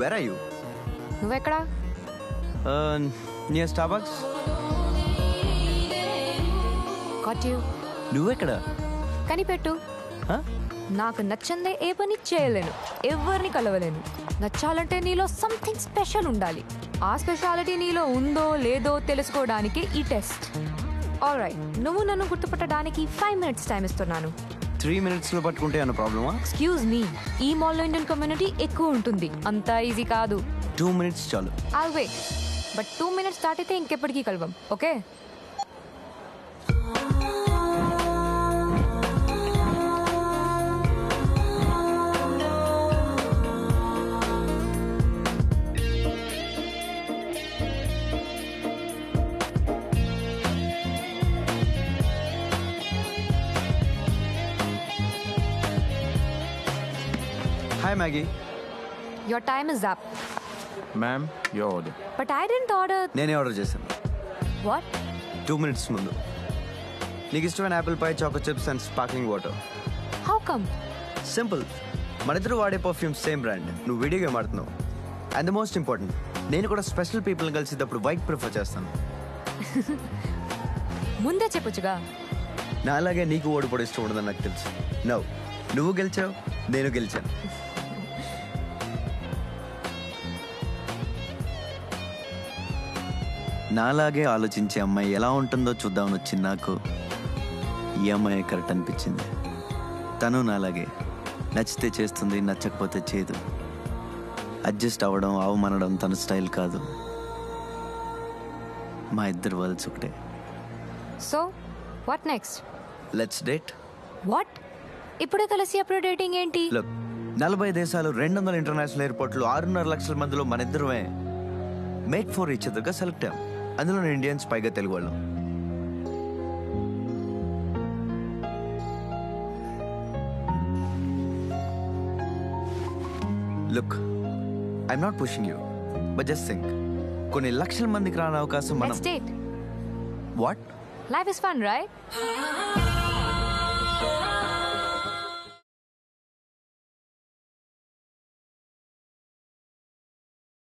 Where are you నువ్వెక్కడా? Near Starbucks caught you నువ్వెక్కడ? కనిపెట్టు? నాకు నచ్చందే ఏ పని చేయలేను ఎవరిని కలవలేను. నచ్చాలంటే నీలో సంథింగ్ స్పెషల్ ఉండాలి. ఆ స్పెషాలిటీ నీలో ఉందో లేదో తెలుసుకోవడానికి ఈ టెస్ట్ ఆల్ రైట్ నువ్వు నన్ను గుర్తుపట్టడానికి ఫైవ్ మినిట్స్ టైం ఇస్తున్నాను. త్రీ మినిట్స్లో పట్టుకుంటే అన్న ప్రాబ్లమా ఎక్స్క్యూజ్ మీ ఈ మాల్లో ఇండియన్ కమ్యూనిటీ ఎక్కువ ఉంటుంది. అంత ఈజీ కాదు. టూ మినిట్స్ చాలు. All wait but two minutes దాటితే ఇంకెప్పటికీ కలవం okay hi Maggie your time is up Ma'am, your order. But I didn't order నేనే ఆర్డర్ చేశాను. వాట్ టూ మినిట్స్ ముందు. నీకు ఇష్టమైన apple pie choco chips and sparkling water how come simple మన ఇద్దరు వాడే పర్ఫ్యూమ్ సేమ్ బ్రాండ్ నువ్వు video game ఆడుతున్నావు. అండ్ ద మోస్ట్ ఇంపార్టెంట్ నేను కూడా స్పెషల్ పీపుల్ కలిసేటప్పుడు వైట్ ప్రిఫర్ చేస్తాను. ముందే చెప్పొచ్చుగా నా అలాగే నీకు ఓడిపోవడం ఇష్టం ఉండదని నాకు తెలుసు. నవ్వు నువ్వు గెలిచావు నేను గెలిచాను. నాలాగే ఆలోచించే అమ్మాయి ఎలా ఉంటుందో చూద్దామని వచ్చింది నాకు. ఈ అమ్మాయి కరెక్ట్ అనిపించింది. తను నాలాగే నచ్చితే చేస్తుంది నచ్చకపోతే చేయదు. అడ్జస్ట్ అవ్వడం అవమానడం తన స్టైల్ కాదు. మా ఇద్దరు వరల్డ్స్ ఒకటే. So what next let's date what ఇప్పుడే కలిసి అప్పుడు డేటింగ్ ఏంటి? నలభై దేశాలు రెండు వందల ఇంటర్నేషనల్ ఎయిర్పోర్ట్లు ఆరున్నర లక్షల మందిలో మన ఇద్దరమే. మేక్ ఫర్ ఈచ్ అదర్గా సెలెక్ట్ అయ్యాం. అందులో ఇండియన్స్ పైగా తెలుగు వాళ్ళం look I'm not pushing you but just think కొన్ని లక్షల మందికి రాని అవకాశం మనం next date what life is fun right